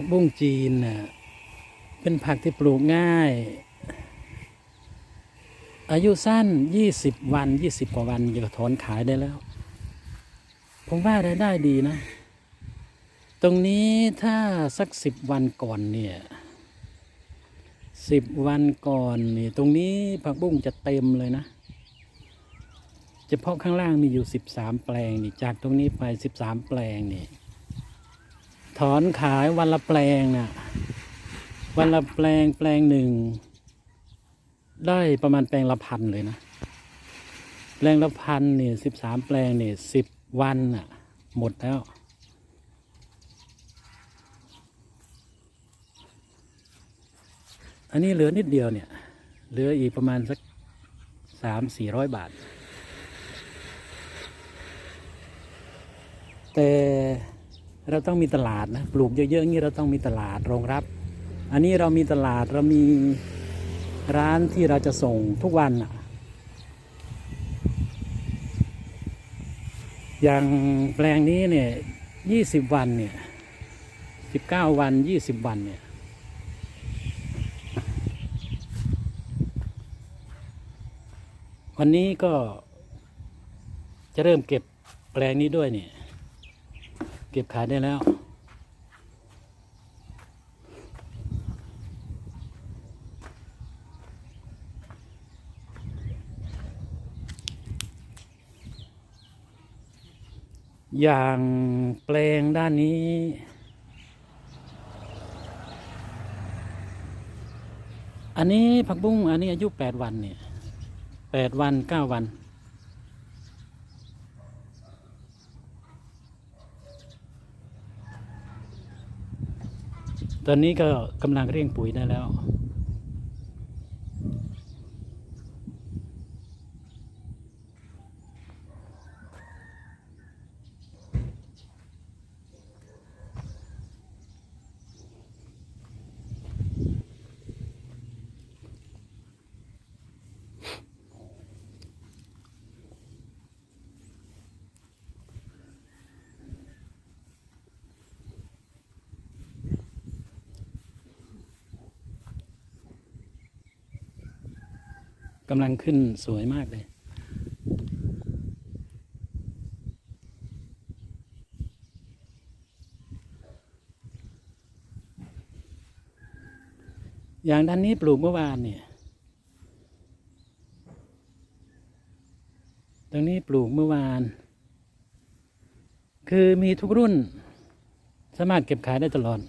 ผักบุ้งจีนน่ะเป็นผักที่ปลูกง่าย อายุสั้นยี่สิบวันยี่สิบกว่าวันจะถอนขายได้แล้ว ผมว่ารายได้ดีนะ ตรงนี้ถ้าสักสิบวันก่อนเนี่ยสิบวันก่อนนี่ตรงนี้ผักบุ้งจะเต็มเลยนะเฉพาะข้างล่างมีอยู่สิบสามแปลงนี่จากตรงนี้ไปสิบสามแปลงนี่ ถอนขายวันละแปลงน่ะวันละแปลงแปลงหนึ่ง ได้ประมาณแปลงละพันเลยนะ แปลงละพันเนี่ยสิบสามแปลงเนี่ยสิบวันน่ะ หมดแล้ว อันนี้เหลือนิดเดียวเนี่ย เหลืออีกประมาณสักสามสี่ร้อยบาท แต่ เราต้องมีตลาดนะปลูกเยอะๆอย่างนี้เราต้องมีตลาดรองรับ อันนี้เรามีตลาดเรามีร้านที่เราจะส่งทุกวันอะอย่างแปลงนี้เนี่ยยี่สิบวันเนี่ยสิบเก้าวันยี่สิบวันเนี่ยวันนี้ก็จะเริ่มเก็บแปลงนี้ด้วยเนี่ย เก็บขายได้แล้ว อย่างแปลงด้านนี้อันนี้ผักบุ้งอันนี้อายุแปดวันเนี่ยแปดวันเก้าวัน ตอนนี้ก็กำลังเร่งปุ๋ยได้แล้ว กำลังขึ้นสวยมากเลย อย่างด้านนี้ปลูกเมื่อวานเนี่ย ตรงนี้ปลูกเมื่อวาน คือมีทุกรุ่น สามารถเก็บขายได้ตลอด